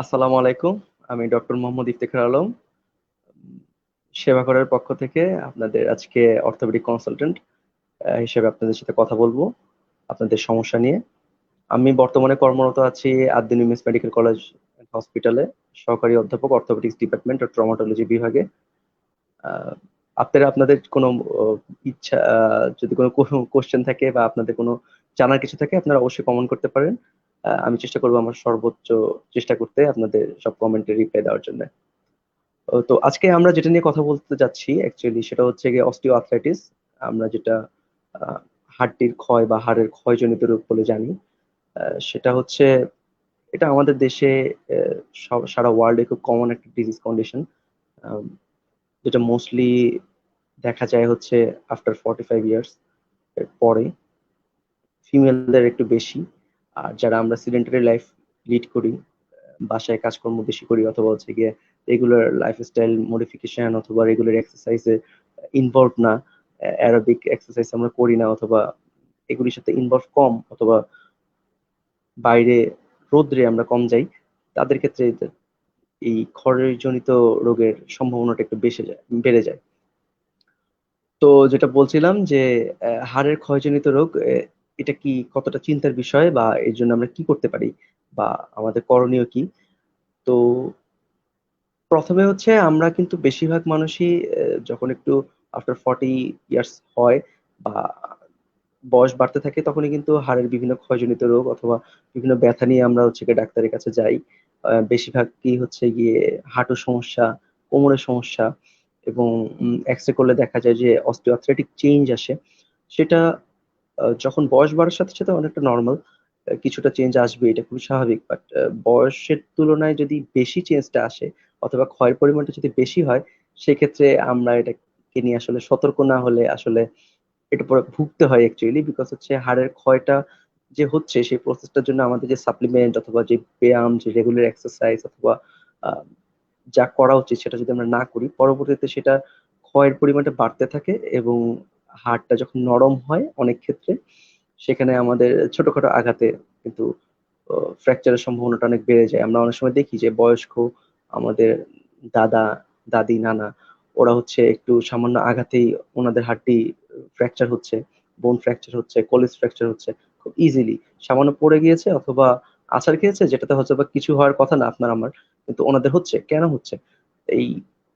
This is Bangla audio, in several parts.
আসসালামু আলাইকুম। আমি ডক্টর মোহাম্মদ ইফতেখার আলম। সেবা করার পক্ষ থেকে আপনাদের আজকে অর্থোপেডিক কনসালটেন্ট হিসেবে আপনাদের সাথে কথা বলব আপনাদের সমস্যা নিয়ে। আমি বর্তমানে কর্মরত আছি আদ্দিন উইমেন্স মেডিকেল কলেজ হসপিটালে, সহকারী অধ্যাপক, অর্থোপেডিক্স ডিপার্টমেন্ট ও ট্রমাটোলজি বিভাগে। আপনারা, আপনাদের কোনো ইচ্ছা যদি কোনো কোশ্চেন থাকে বা আপনাদের কোনো জানার কিছু থাকে, আপনারা অবশ্যই কমেন্ট করতে পারেন। আমি চেষ্টা করব আমার সর্বোচ্চ চেষ্টা করতে আপনাদের সব কমেন্টের রিপ্লাই দেওয়ার জন্য। তো আজকে আমরা যেটা নিয়ে কথা বলতে যাচ্ছি অ্যাকচুয়ালি সেটা হচ্ছে গিয়ে অস্টিও আর্থ্রাইটিস আমরা যেটা হাড্ডির ক্ষয় বা হাড়ের ক্ষয়জনিত রোগ বলে জানি সেটা হচ্ছে এটা আমাদের দেশে সারা ওয়ার্ল্ডে খুব কমন একটা ডিজিজ কন্ডিশন যেটা মোস্টলি দেখা যায় হচ্ছে আফটার ফর্টি ফাইভ ইয়ার্স এর পরে ফিমেলদের একটু বেশি। আর যারা আমরা সিডেন্টারি লাইফ লিড করি, বাসায় কাজকর্ম বেশি করি, অথবা হচ্ছে গিয়ে রেগুলার লাইফস্টাইল মডিফিকেশন অথবা রেগুলার এক্সারসাইজে ইনভলভ না অ্যারোবিক এক্সারসাইজ আমরা করি না, অথবা এগুলির সাথে ইনভলভ কম, অথবা বাইরে রোদ্রে আমরা কম যাই, তাদের ক্ষেত্রে এই খড়ের জনিত রোগের সম্ভাবনাটা একটু বেশি যায়, বেড়ে যায়। তো যেটা বলছিলাম যে হাড়ের ক্ষয়জনিত রোগ এটা কি কতটা চিন্তার বিষয় বা এর জন্য আমরা কি করতে পারি বা আমাদের করণীয় কি? তো প্রথমে হচ্ছে আমরা কিন্তু বেশিরভাগ মানুষই যখন একটু আফটার ফর্টি ইয়ার্স হয় বা বয়স বাড়তে থাকে তখনই কিন্তু হাড়ের বিভিন্ন ক্ষয়জনিত রোগ অথবা বিভিন্ন ব্যথা নিয়ে আমরা হচ্ছে গিয়ে ডাক্তারের কাছে যাই। বেশিরভাগ কি হচ্ছে গিয়ে হাঁটুর সমস্যা, কোমরের সমস্যা এবং এক্স রে করলে দেখা যায় যে অস্টিওআর্থ্রাইটিক চেঞ্জ আসে। সেটা যখন বয়স বাড়ার সাথে সাথে অনেকটা নর্মাল কিছুটা চেঞ্জ আসবে, এটা খুবই স্বাভাবিক। বাট বয়সের তুলনায় যদি বেশি চেঞ্জটা আসে অথবা ক্ষয়ের পরিমাণটা যদি বেশি হয়, সেক্ষেত্রে আমরা এটাকে নিয়ে আসলে সতর্ক না হলে আসলে এটা পরে ভুগতে হয় অ্যাকচুয়ালি বিকজ হচ্ছে হাড়ের ক্ষয়টা যে হচ্ছে, সেই প্রসেসটার জন্য আমাদের যে সাপ্লিমেন্ট অথবা যে ব্যায়াম, যে রেগুলার এক্সারসাইজ অথবা যা করা উচিত সেটা যদি আমরা না করি, পরবর্তীতে সেটা ক্ষয়ের পরিমাণটা বাড়তে থাকে এবং হাড়টা যখন নরম হয় অনেক ক্ষেত্রে, সেখানে আমাদের ছোটখাটো আঘাতে কিন্তু ফ্র্যাকচারের সম্ভাবনাটা অনেক বেড়ে যায়। আমরা অনেক সময় দেখি যে বয়স্ক আমাদের দাদা, দাদি, নানা, ওরা হচ্ছে একটু সামান্য আঘাতেই ওনাদের হাড্ডি ফ্র্যাকচার হচ্ছে বোন ফ্র্যাকচার হচ্ছে কলেজ ফ্র্যাকচার হচ্ছে, খুব ইজিলি সামান্য পড়ে গিয়েছে অথবা আছাড় খেয়েছে, যেটাতে হচ্ছে বা কিছু হওয়ার কথা না আপনার আমার, কিন্তু ওনাদের হচ্ছে, কেন হচ্ছে? এই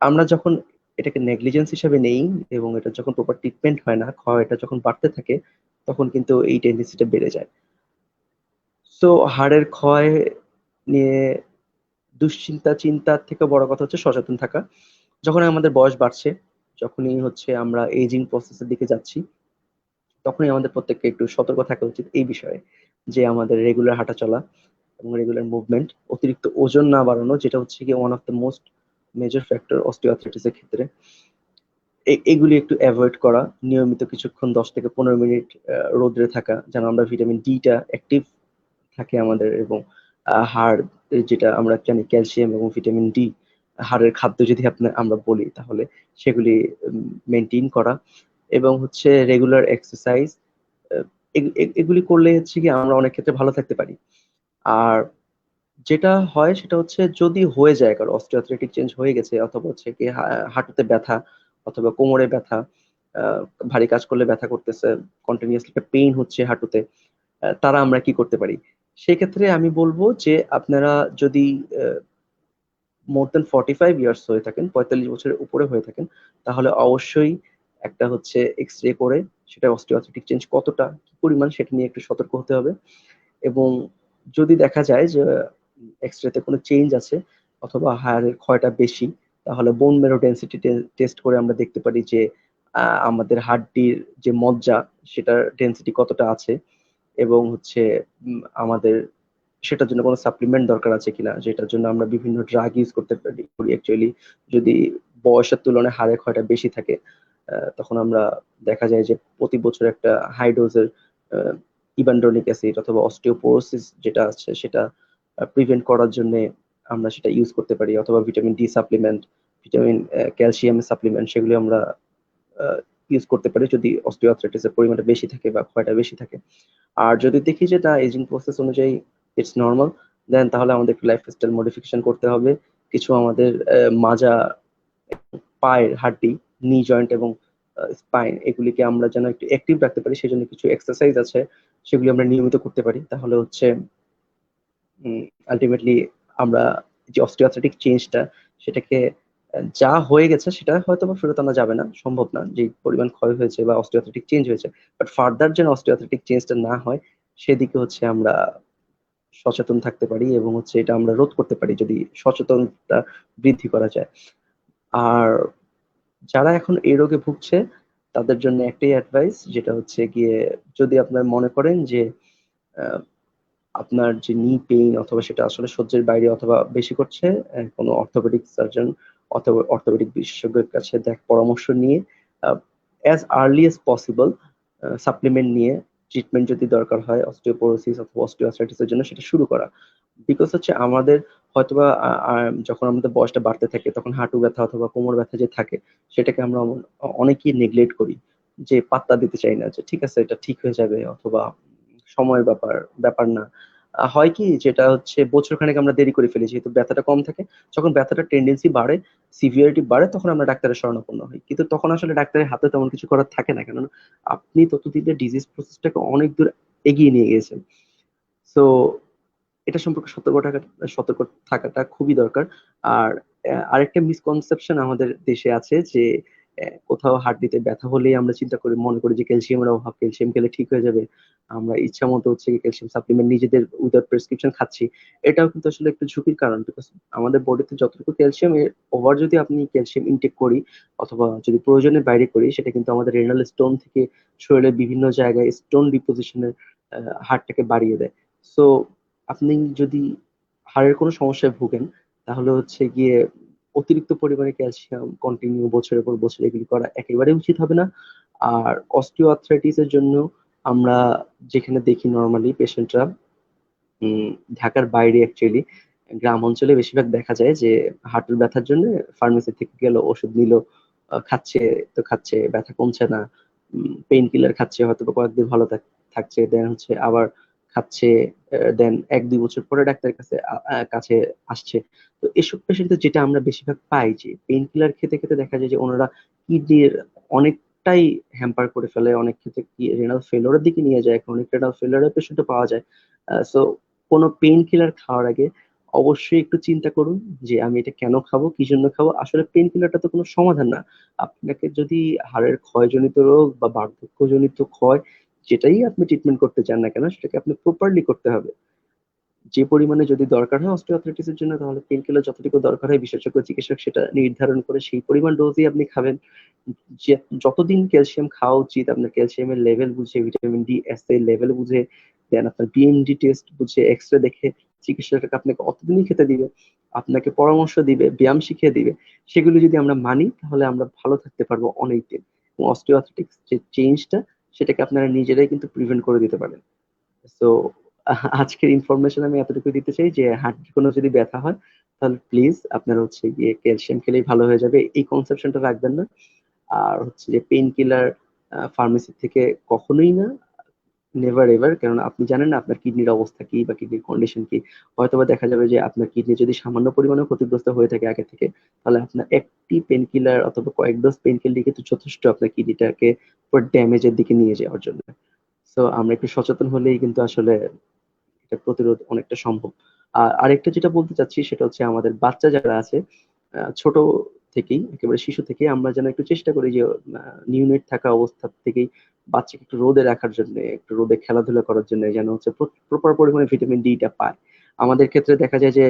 আমরা যখন এটাকে নেগলিজেন্স হিসেবে নেই এবং এটা যখন প্রপার ট্রিটমেন্ট হয় না এটা যখন বাড়তে থাকে, তখন কিন্তু এই টেন্ডেন্সিটা বেড়ে যায়। সো হাড়ের ক্ষয় নিয়ে দুশ্চিন্তা, চিন্তার থেকে বড় কথা হচ্ছে সচেতন থাকা। যখন আমাদের বয়স বাড়ছে, যখনই হচ্ছে আমরা এজিং প্রসেসের দিকে যাচ্ছি, তখনই আমাদের প্রত্যেককে একটু সতর্ক থাকা উচিত এই বিষয়ে যে আমাদের রেগুলার হাঁটা চলা এবং রেগুলার মুভমেন্ট অতিরিক্ত ওজন না বাড়ানো, যেটা হচ্ছে কি one of the most major factor অস্টিওআর্থ্রাইটিসের ক্ষেত্রে। এগুলি একটু অ্যাভয়েড করা। নিয়মিত কিছুক্ষণ দশ থেকে পনেরো মিনিট রোদ্রে থাকা, যেন আমরা ভিটামিন ডিটা অ্যাক্টিভ থাকে আমাদের এবং হাড় যেটা আমরা জানি ক্যালসিয়াম এবং ভিটামিন ডি হাড়ের খাদ্য যদি আপনার আমরা বলি, তাহলে সেগুলি মেনটেন করা। এবং হচ্ছে রেগুলার এক্সারসাইজ এগুলি করলে হচ্ছে কি আমরা অনেক ক্ষেত্রে ভালো থাকতে পারি। আর যেটা হয় সেটা হচ্ছে যদি হয়ে যায় কারও অস্টিওআর্থ্রাইটিক চেঞ্জ হয়ে গেছে অথবা হচ্ছে কি হাঁটুতে ব্যথা অথবা কোমরে ব্যথা ভারী কাজ করলে ব্যথা করতেছে কন্টিনিউসলি পেইন হচ্ছে হাঁটুতে তারা আমরা কি করতে পারি? সেক্ষেত্রে আমি বলব যে আপনারা যদি more than forty five years হয়ে থাকেন, পঁয়তাল্লিশ বছরের উপরে হয়ে থাকেন, তাহলে অবশ্যই একটা হচ্ছে এক্স রে করে সেটা অস্টিওআর্থ্রাইটিক চেঞ্জ কতটা, কি পরিমাণ সেটা নিয়ে একটু সতর্ক হতে হবে। এবং যদি দেখা যায় যে এক্স রেতে কোনো চেঞ্জ আছে অথবা হায়ারের ক্ষয়টা বেশি, তাহলে বোন মেরো ডেন্সিটি টেস্ট করে আমরা দেখতে পারি যে আমাদের হাড্ডির যে মজ্জা সেটার ডেন্সিটি কতটা আছে এবং হচ্ছে আমাদের সেটার জন্য কোনো সাপ্লিমেন্ট দরকার আছে কিনা, যেটার জন্য আমরা বিভিন্ন ড্রাগ ইউজ করতে পারি। অ্যাকচুয়ালি যদি বয়সের তুলনায় হাড়ের ক্ষয়টা বেশি থাকে তখন আমরা দেখা যায় যে প্রতি বছর একটা হাই ডোজের ইবান্ড্রনিক অ্যাসিড অথবা অস্টিওপোরোসিস যেটা আছে সেটা প্রিভেন্ট করার জন্য আমরা সেটা ইউজ করতে পারি, অথবা vitamin D supplement vitamin calcium supplement সেগুলি আমরা ইউজ করতে পারি যদি অস্টিওআর্থ্রাইটিসের পরিমাণটা বেশি থাকে বা ক্ষয়টা বেশি থাকে। আর যদি দেখি যে না এজিং প্রসেস অনুযায়ী ইটস নর্মাল দেন তাহলে আমাদের একটু লাইফস্টাইল মডিফিকেশন করতে হবে। কিছু আমাদের মাজা, পায়ের হাড্ডি নি জয়েন্ট এবং স্পাইন এগুলিকে আমরা যেন একটু অ্যাক্টিভ রাখতে পারি, সেজন্য কিছু এক্সারসাইজ আছে, সেগুলি আমরা নিয়মিত করতে পারি। তাহলে হচ্ছে আলটিমেটলি আমরা যে অস্টিওআর্থ্রাইটিক চেঞ্জটা সেটাকে যা হয়ে গেছে সেটা হয়তো বা ফেরত আনা যাবে না, সম্ভব না, যে পরিমাণ ক্ষয় হয়েছে বা অস্টিওআর্থ্রাইটিক চেঞ্জ হয়েছে। বাট ফার্দার যেন অস্টিওআর্থ্রাইটিক চেঞ্জটা না হয়, সেদিকে হচ্ছে আমরা সচেতন থাকতে পারি এবং হচ্ছে এটা আমরা রোধ করতে পারি যদি সচেতনতা বৃদ্ধি করা যায়। আর যারা এখন এই রোগে ভুগছে, তাদের জন্য একটাই অ্যাডভাইস যেটা হচ্ছে গিয়ে যদি আপনার মনে করেন যে আপনার যে নি পেইন অথবা সেটা আসলে সহ্যের বাইরে অথবা বেশি করছে কোনো অর্থোপেডিক সার্জন অথবা অর্থোপেডিক বিশেষজ্ঞের কাছে দেখ পরামর্শ নিয়ে as early as possible supplement নিয়ে ট্রিটমেন্ট যদি দরকার হয় অস্টিওপোরোসিস অথবা অস্টিওআর্থ্রাইটিসের জন্য সেটা শুরু করা। বিকজ হচ্ছে আমাদের হয়তোবা যখন আমাদের বয়সটা বাড়তে থাকে, তখন হাঁটু ব্যথা অথবা কোমর ব্যথা যে থাকে, সেটাকে আমরা অনেকেই নেগলেক্ট করি। যে পাত্তা দিতে চাই না যে, ঠিক আছে, এটা ঠিক হয়ে যাবে অথবা সময়ের ব্যাপার ব্যাপার না। হয় কি যেটা হচ্ছে বছর খানেক আমরা দেরি করে ফেলি যেহেতু ব্যথাটা কম থাকে, যখন ব্যথাটা টেন্ডেন্সি বাড়ে সিভিয়ারিটি বাড়ে, তখন আমরা ডাক্তারের শরণাপন্ন হই। কিন্তু তখন আসলে ডাক্তারের হাতে তেমন কিছু করার থাকে না, কেননা আপনি ততদিনে ডিজিজ প্রসেসটাকে অনেক দূর এগিয়ে নিয়ে গিয়েছেন। সো এটা সম্পর্কে সতর্ক থাকা, সতর্ক থাকাটা খুবই দরকার। আর আরেকটা মিসকনসেপশন আমাদের দেশে আছে যে কোথাও হাড্ডিতে ব্যথা হলেই আমরা চিন্তা করি, মনে করি যে ক্যালসিয়ামের অভাব ক্যালসিয়াম খেলে ঠিক হয়ে যাবে। আমরা ইচ্ছা মতো হচ্ছে ক্যালসিয়াম সাপ্লিমেন্ট নিজেদের উইদাউট প্রেসক্রিপশন খাচ্ছি। এটাও কিন্তু আসলে একটু ঝুঁকির কারণ বিকজ আমাদের বডিতে যতটুকু ক্যালসিয়াম এর ওভার যদি আপনি ক্যালসিয়াম ইনটেক করি অথবা যদি প্রয়োজনের বাইরে করি, সেটা কিন্তু আমাদের রেনাল স্টোন থেকে শরীরের বিভিন্ন জায়গায় স্টোন ডিপোজিশনের হারটাকে বাড়িয়ে দেয়। সো আপনি যদি হাড়ের কোনো সমস্যায় ভুগেন, তাহলে হচ্ছে গিয়ে অতিরিক্ত পরিমাণে ক্যালসিয়াম কন্টিনিউ বছরের পর বছর এগুলি করা একেবারে উচিত হবে না। আর অস্টিও এর জন্য আমরা যেখানে দেখি নর্মালি পেশেন্টরা ঢাকার বাইরে অ্যাকচুয়ালি গ্রাম অঞ্চলে বেশিরভাগ দেখা যায় যে হাঁটুর ব্যথার জন্য ফার্মেসি থেকে গেল, ওষুধ নিল খাচ্ছে, তো খাচ্ছে, ব্যথা কমছে না পেইন কিলার খাচ্ছে হয়তো কয়েকদিন ভালো থাকছে দেন হচ্ছে আবার খাচ্ছে দেন এক দুই বছর পরে ডাক্তারের কাছে কাছে আসছে। তো এসব পেশেন্টদের যেটা আমরা বেশিরভাগ পাই যে পেইন কিলার খেতে খেতে দেখা যায় যে, ওনারা কিডনির অনেকটাই হ্যাম্পার করে ফেলে, অনেক ক্ষেত্রে রেনাল ফেলোরের দিকে নিয়ে যায় অনেক রেনাল ফেলোরের পেশেন্টও পাওয়া যায়। সো কোনো পেইন কিলার খাওয়ার আগে অবশ্যই একটু চিন্তা করুন যে, আমি এটা কেন খাব, কি জন্য খাব? আসলে পেন কিলারটা তো কোনো সমাধান না। আপনাকে যদি হাড়ের ক্ষয়জনিত রোগ বা বার্ধক্যজনিত ক্ষয় যেটাই আপনি ট্রিটমেন্ট করতে চান না কেন, সেটাকে আপনি প্রপারলি করতে হবে। যে পরিমাণে যদি দরকার হয় অস্টিওআর্থ্রাইটিসের জন্য, তাহলে পেন কিলার যতটুকু দরকার হয়, বিশেষজ্ঞ চিকিৎসক সেটা নির্ধারণ করে সেই পরিমাণ ডোজই আপনি খাবেন। যতদিন ক্যালসিয়াম খাওয়া উচিত, আপনার ক্যালসিয়ামের লেভেল বুঝে ভিটামিন ডি এস এর লেভেল বুঝে দেন আপনার বিএমডি টেস্ট বুঝে এক্স রে দেখে চিকিৎসককে আপনাকে অতদিনই খেতে দিবে, আপনাকে পরামর্শ দিবে, ব্যায়াম শিখিয়ে দিবে। সেগুলো যদি আমরা মানি, তাহলে আমরা ভালো থাকতে পারব অনেক দিন এবং অস্টিওআর্থ্রাইটিক্স যে চেঞ্জটা সেটাকে আপনারা নিজেরাই কিন্তু প্রিভেন্ট করে দিতে পারেন। সো আজকের ইনফরমেশন আমি এতটুকু দিতে চাই যে হার্টের কোনো যদি ব্যথা হয়, তাহলে প্লিজ আপনারা হচ্ছে গিয়ে ক্যালসিয়াম খেলেই ভালো হয়ে যাবে। এই কনসেপশনটা রাখবেন না। আর হচ্ছে যে পেইন কিলার ফার্মেসি থেকে কখনোই না। নেভার এভার কারণ আপনি জানেন না আপনার কিডনির অবস্থা কি বা কিডনির কন্ডিশন কি। হয়তো বা দেখা যাবে যে আপনার কিডনি যদি সামান্য পরিমাণে ক্ষতিগ্রস্ত হয়ে থাকে আগে থেকে, তাহলে আপনার একটি পেন কিলার অথবা কয়েক ডোজ পেন কিলার কিন্তু যথেষ্ট আপনার কিডনিটাকে ড্যামেজের দিকে নিয়ে যাওয়ার জন্য। সো আমরা একটু সচেতন হলেই কিন্তু আসলে এটা প্রতিরোধ অনেকটা সম্ভব। আর আরেকটা যেটা বলতে চাচ্ছি সেটা হচ্ছে আমাদের বাচ্চা যারা আছে ছোট থেকেই, একেবারে শিশু থেকে আমরা যেন একটু চেষ্টা করি যে নিউনেট থাকা অবস্থা থেকেই বাচ্চাকে একটু রোদে রাখার জন্য, একটু রোদে খেলাধুলা করার জন্য যেন হচ্ছে প্রপার পরিমাণে ভিটামিন ডিটা পায়। আমাদের ক্ষেত্রে দেখা যায় যে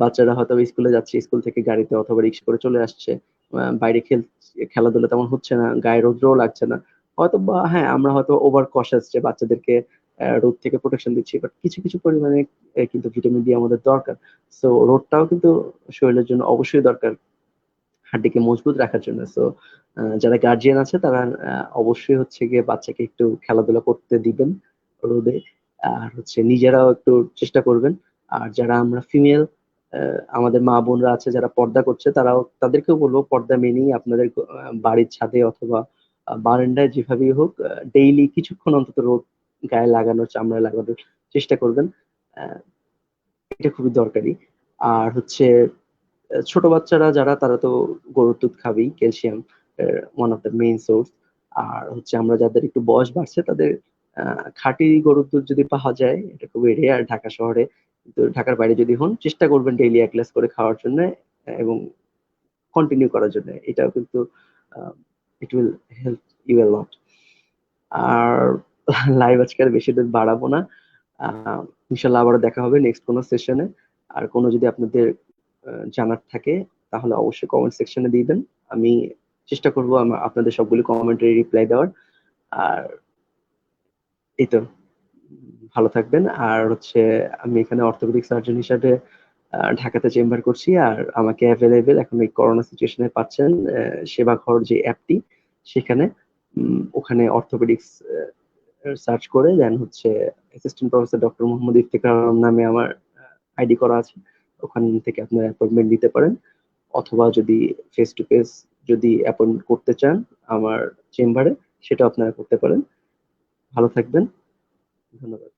বাচ্চারা হয়তো স্কুলে যাচ্ছে, স্কুল থেকে গাড়িতে অথবা রিক্সা করে চলে আসছে বাইরে খেল, খেলাধুলা তেমন হচ্ছে না, গায়ে রোদ্রও লাগছে না। হয়তো বা হ্যাঁ আমরা হয়তো ওভার কশাস যে বাচ্চাদেরকে রোদ থেকে প্রোটেকশন দিচ্ছি বাট কিছু কিছু পরিমাণে কিন্তু ভিটামিন ডি আমাদের দরকার। সো রোদটাও কিন্তু শরীরের জন্য অবশ্যই দরকার। হাড্ডিকে মজবুত রাখার জন্য। সো যারা গার্জিয়ান আছে, তারা অবশ্যই হচ্ছে গিয়ে বাচ্চাকে একটু খেলাধুলা করতে দিবেন রোদে। আর হচ্ছে নিজেরাও একটু চেষ্টা করবেন। আর যারা আমরা ফিমেল আমাদের মা বোনরা আছে, যারা পর্দা করছে, তারাও, তাদেরকেও বলব পর্দা মেনেই আপনাদের বাড়ির ছাদে অথবা বারান্দায় যেভাবেই হোক ডেইলি কিছুক্ষণ অন্তত রোদ গায়ে লাগানোর চামড়ায় লাগানোর চেষ্টা করবেন। এটা খুবই দরকারি। আর হচ্ছে ছোট বাচ্চারা যারা, তারা তো গরুর দুধ খাবেই, calcium one of the main source আর হচ্ছে আমরা যাদের একটু বয়স বাড়ছে, তাদের খাঁটি গরুর দুধ যদি পাওয়া যায়, এটা খুবই রেয়ার ঢাকা শহরে, কিন্তু ঢাকার বাইরে যদি হন, চেষ্টা করবেন ডেইলি এক গ্লাস করে খাওয়ার জন্য এবং কন্টিনিউ করার জন্য। এটাও কিন্তু it will help you a lot R live আজকে আর বেশি দিন বাড়াবো না। ইনশাল্লাহ আবারও দেখা হবে নেক্সট কোনো সেশনে আর কোনো যদি আপনাদের জানার থাকে, তাহলে অবশ্যই কমেন্ট সেকশনে দিয়ে দেন। আমি চেষ্টা করব আমার আপনাদের সবগুলি কমেন্টে রিপ্লাই দেওয়ার। আর এই তো, ভালো থাকবেন। আর হচ্ছে, আমি এখানে অর্থোপেডিক সার্জন হিসাবে ঢাকাতে চেম্বার করছি। আর আমাকে অ্যাভেলেবেল এখন এই করোনা সিচুয়েশনে পাচ্ছেন সেবা ঘর যে অ্যাপটি সেখানে ওখানে অর্থোপেডিক্স সার্চ করে দেন হচ্ছে assistant professor doctor Mohammad Iftekhar Alam নামে আমার আইডি করা আছে। ওখান থেকে আপনার অ্যাপয়েন্টমেন্ট নিতে পারেন। অথবা যদি ফেস টু ফেস যদি অ্যাপয়েন্ট করতে চান আমার চেম্বারে সেটা আপনারা করতে পারেন। ভালো থাকবেন। ধন্যবাদ।